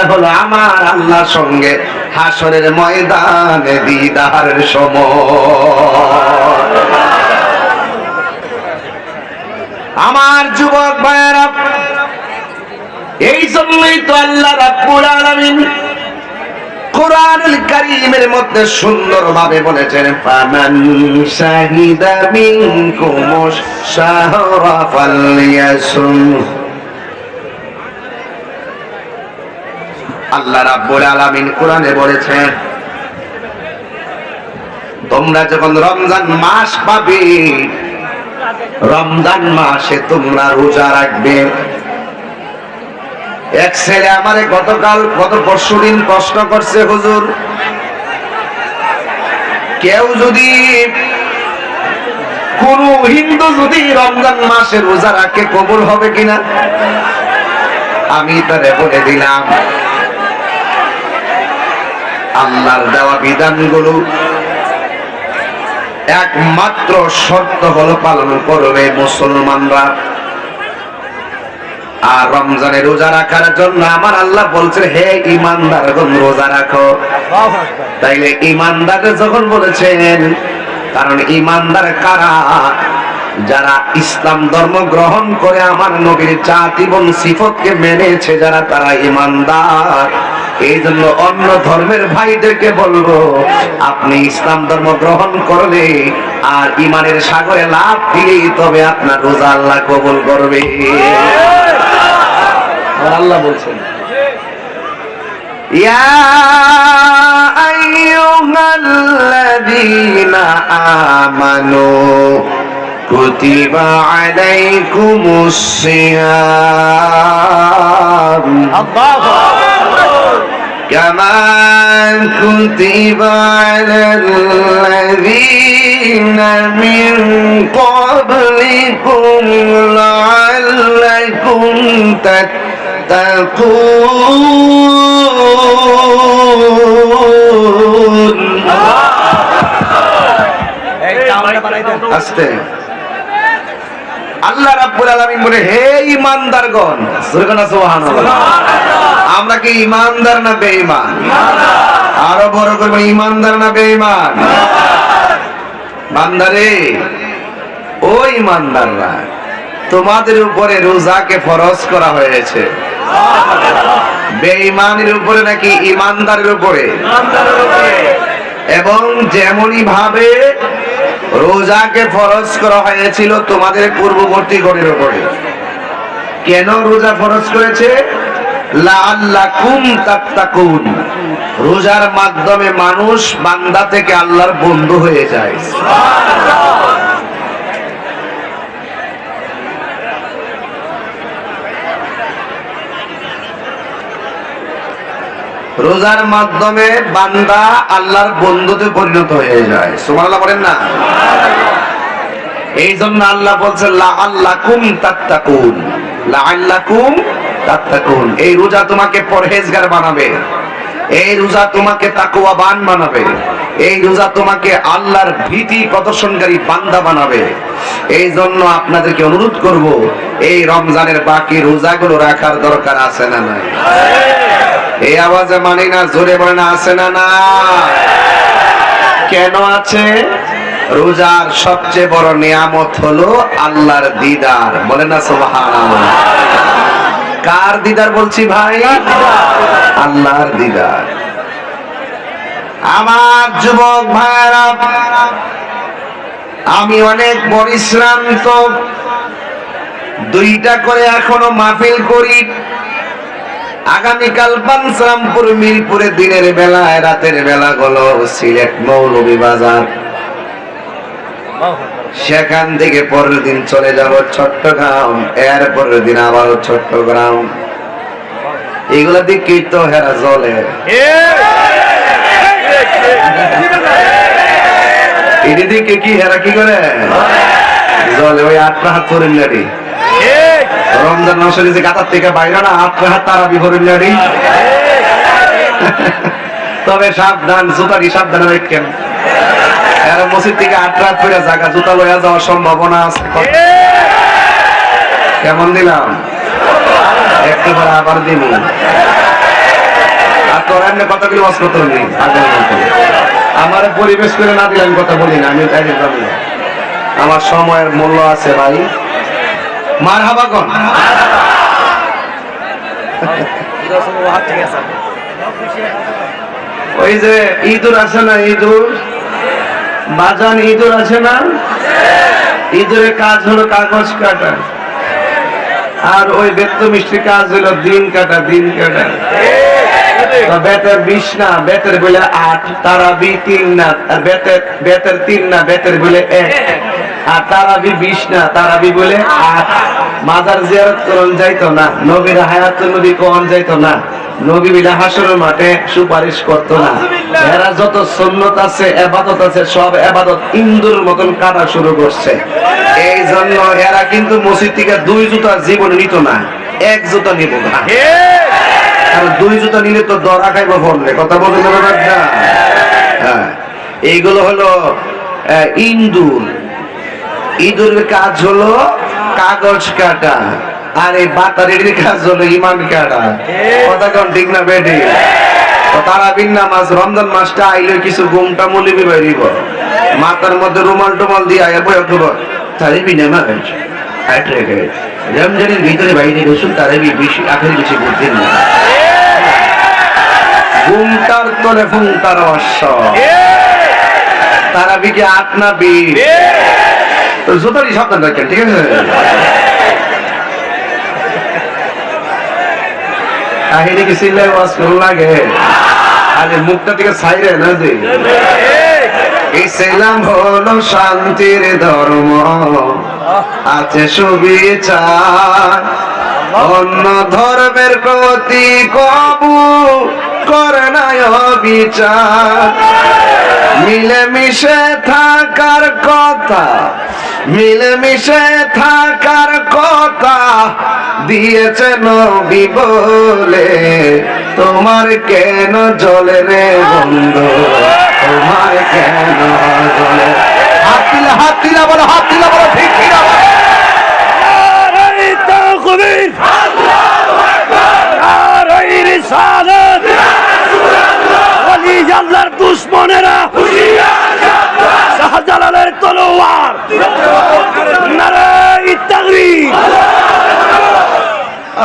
এটা হলো আমার আল্লাহর সঙ্গে হাসরের ময়দানে দিদারের সময়। আমার যুবক ভাইয়েরা এই জন্যই তো আল্লাহ রাব্বুল আলামিন কোরআনুল কারীমের মধ্যে সুন্দরভাবে বলেছেন, ফামান শাহিদা মিনকুম শাহরা ফালইয়াসুম। আল্লাহ রাব্বুল আলামিন কোরআনে বলেছেন তোমরা যখন রমজান মাস পাবে, রমজান মাসে তোমরা রোজা রাখবে। এক ছেলে আমারে গতকাল, গত পরশু দিন প্রশ্ন করছে, হুজুর, কেউ যদি কোন হিন্দু যদি রমজান মাসে রোজা রাখে কবুল হবে কিনা? আমি তারে বলে দিলাম আল্লাহর দেওয়া বিধানগুলো একমাত্র শর্ত হলো পালন করবে মুসলমানরা। আর রমজানে রোজা রাখার জন্য আমার আল্লাহ বলছে হে ইমানদার রোজা রাখো। তাইলে ইমানদার যখন বলেছেন, কারণ ইমানদার কারা? যারা ইসলাম ধর্ম গ্রহণ করে আমার নবীর জাত এবং সিফতকে মেনেছে যারা তারা ইমানদার এই জন্য অন্য ধর্মের ভাইদেরকে বলবো আপনি ইসলাম ধর্ম গ্রহণ করলে আর ইমানের সাগরে লাভ দিলেই তবে আপনার রোজা আল্লাহ কবুল করবে আর আল্লাহ বলছেন يا أيها الذين آمنوا كتب عليكم الصيام كما كتب على الذين من قبلكم لعلكم تتقون আস্তে আল্লাহ রাব্বুল আলামিন বলে হে ইমানদারগণ সুরগানা সুবহানাল্লাহ। আমরা কি ইমানদার না বেঈমান? আরও বড় করে বলি, ইমানদার না বেঈমান? বান্দারে ও ইমানদাররা তোমাদের উপরে রোজাকে ফরজ করা হয়েছে। বেঈমানের উপরে নাকি ইমানদারের উপরে। এবং যেমনই ভাবে রোজাকে ফরজ করা হয়েছিল তোমাদের পূর্ববর্তী গণের উপরে। কেন রোজা ফরজ করেছে? রোজার মাধ্যমে মানুষ বান্দা থেকে আল্লাহর বন্ধু হয়ে যায়। রোজার মাধ্যমে বান্দা আল্লাহর বন্ধুতে পরিণত হয়ে যায়। সুবহানাল্লাহ বলেন না? এই জন্য আল্লাহ বলছেন লা আল্লাকুম তাত্তাকুন। লা আল্লাকুম তাত্তাকুন। এই রোজা তোমাকে পরহেজগার বানাবে। এই রোজা তোমাকে তাকওয়াবান বানাবে। এই রোজা তোমাকে আল্লাহর ভীতি প্রদর্শনকারী বান্দা বানাবে। এই জন্য আপনাদেরকে অনুরোধ করব, এই রমজানের বাকি রোজাগুলো রাখার দরকার আছে না নাই? এই আওয়াজে মানি না, জোরে বলে না, আছে না না? কেন আছে? রোজার সবচেয়ে বড় নিয়ামত হলো আল্লাহর দিদার। বলে না, সুবহানাল্লাহ? কার দিদার বলছি ভাই? আল্লাহর দিদার। আমার যুবক ভাইরা আমি অনেক পরিশ্রান্ত। দুইটা করে এখনও মাহফিল করি। আগামীকাল পানসারামপুর মিরপুরে দিনের বেলায়, রাতের বেলা গলো সিলেট মৌলভী বাজার। সেখান থেকে পরের দিন চলে যাব চট্টগ্রাম, এর পরের দিন আবার চট্টগ্রাম। এগুলা দিকে তো হেরা জলে। এটি দিকে কি হেরা কি করে? জলে ওই আটটা হাত করেন গাড়ি রমজান মাসের যে থেকে বাইরে না তারা তবে সাবধান জুতারি সাবধানে রাখেন। এর মসজিদ থেকে আট রাত জায়গা জুতা যাওয়ার সম্ভাবনা আছে। কেমন দিলাম? একটু পরে আবার দিব সামনে কথাগুলো ওয়াজ করতে নেই আমার পরিবেশ করে না দিলে আমি কথা বলি না, আমি তাই আমার সময়ের মূল্য আছে ভাই। মার ওই যে ইঁদুর আছে না ইঁদুর বাজান ইঁদুর আছে না? ইঁদুরের কাজ হলো কাগজ কাটা। আর ওই বেত্ত মিষ্টি কাজ হলো দিন কাটা দিন কাটা। বেতের বিশ না, বেতের বলে আট, তারাবি তিন না বেতের বেতের তিন না, বেতের বলে এক। আর তারাবি বিশ না, তারাবি বলে মাজার জিয়ারত করন যাইতো না, নবীর হায়াত নবী কন যাইতো না। নবী বিলা হাসরের মাঠে সুপারিশ করতো না। এরা যত সুন্নত আছে, এবাদত আছে, সব এবাদত ইন্দুর মতন কাটা শুরু করছে। এই জন্য এরা কিন্তু মসজিদ থেকে দুই জুতা জীবন নিত না, এক জুতা নিব না। আর দুই জুতা নিলে তো দরা খাইব ফললে কথা বলতে পারবেন না? হ্যাঁ এইগুলো হলো ইন্দুর। ইঁদুরের কাজ হলো কাগজ কাটা, আর এই বাতারির কাজ হলো ইমান কাটা। কথা কোন ঠিক না বেটি তো তারা বিন নামাজ রমজান মাসটা আইলে কিছু গুমটা মুলিবি বাইরিব মাথার মধ্যে রুমাল টুমাল দিয়ে আয়া বই অক্টোব তারে বি নামাজ রমজানের ভিতরে বাইরে রসুন তারে বি বেশি, আখের বেশি বুঝতেন না ঘুমটার তলে ফুংটার অশ্ব। তারা বিকে আট না বি জোতারি সাবধান রাখেন, ঠিক আছে? কাহিনী কি লাগে? আরে মুখটা থেকে না ইসলাম হলো শান্তির ধর্ম। আছে সুবিচার। অন্য ধর্মের প্রতি কবু করে না বিচার মিলেমিশে থাকার কথা মিলেমিশে থাকার কথা দিয়েছে নবী বলে। তোমার কেন জলে রে বন্ধু? তোমার কেন জলে? হাত দিলা হাত দিলা বলো হাত দিলা বলো ঠিক কিনা বলো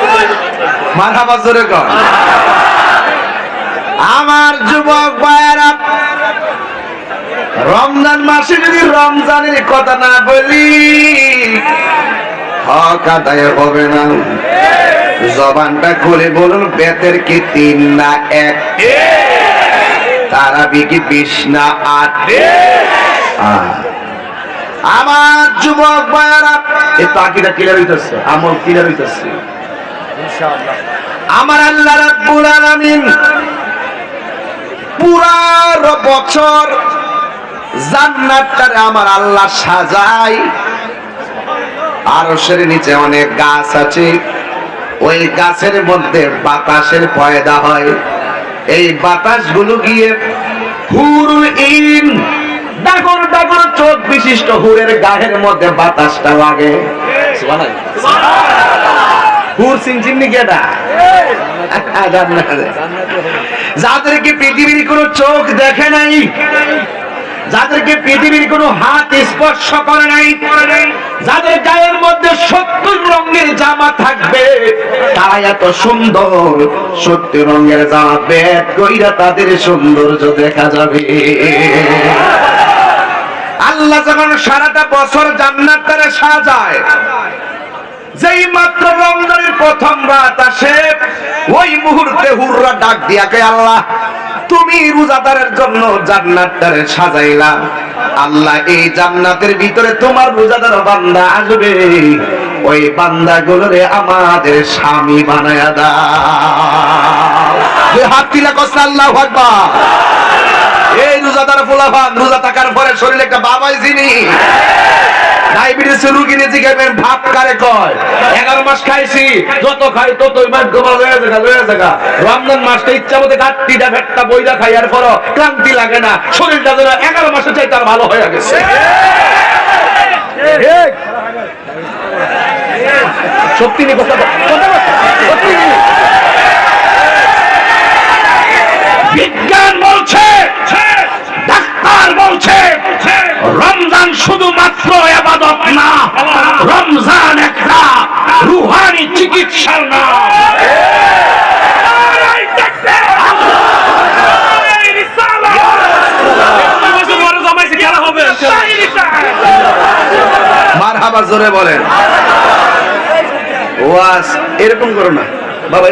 তোর? মারহাবা কর আমার যুবক ভাইয়েরা, রমজান মাসে যদি রমজানের কথা না বলি, হক আদায় হবে না জবানটা খুলে বলুন, বেতের কি তিন না এক তারা বিকি বিশ না আট। আমার যুবক ভাইয়েরা এই পাখিটা ক্লিয়ার হইতেছে আমল ক্লিয়ার হইতেছে। আমার আল্লাহ রাব্বুল আলামিন পুরা বছর জান্নাতটারে আমার আল্লাহ সাজায়। আরশের নিচে অনেক গাছ আছে। ওই গাছের মধ্যে বাতাসের পয়দা হয়। এই বাতাসগুলো গিয়ে হুরুল ইন ডাগর ডাগর চোখ বিশিষ্ট হুরের গায়ের মধ্যে বাতাসটা লাগে। হুর সিং চিন্নি কেটা যাদেরকে পৃথিবীর কোন চোখ দেখে নাই যাদেরকে পৃথিবীর কোন হাত স্পর্শ করে নাই যাদের গায়ের মধ্যে সত্তর রঙের জামা থাকবে তারা এত সুন্দর। সত্তর রঙের জামা বেদ কইরা তাদের সৌন্দর্য দেখা যাবে। আল্লাহ যখন সারাটা বছর জান্নাত তারা সাজায়, যেই মাত্র রমজানের প্রথম রাত আসে, ওই মুহূর্তে হুররা ডাক দিয়া কে আল্লাহ, তুমি রোজাদারের জন্য জান্নাতটারে সাজাইলা। আল্লাহ, এই জান্নাতের ভিতরে তোমার রোজাদার বান্দা আসবে। ওই বান্দাগুলোরে আমাদের স্বামী বানায়া দাও। হাত তিলা কষ্ট আল্লাহ আকবার। এই রোজা রোজাদার ফুলাফান রোজা থাকার পরে শরীরে একটা বাবাই চিনি ডায়াবেটিস রুগী নিয়ে জিজ্ঞাসা ভাত কারে কয়? এগারো মাস খাইছি যত খাই তত মাস গোমা লয়ে জায়গা লয়ে জায়গা রমজান মাসটা ইচ্ছা মতো ভেটটা খাই আর পর ক্লান্তি লাগে না। শরীরটা যেন এগারো মাসে চাই তার ভালো হয়ে গেছে। সত্যি কথা কথা সত্যি ডাক্তার বলছে। রমজান শুধুমাত্র আবাদত না, রমজান একটা রুহানি চিকিৎসার না মার জোরে বলেন। ওয়াস, এরকম করো না। বাবা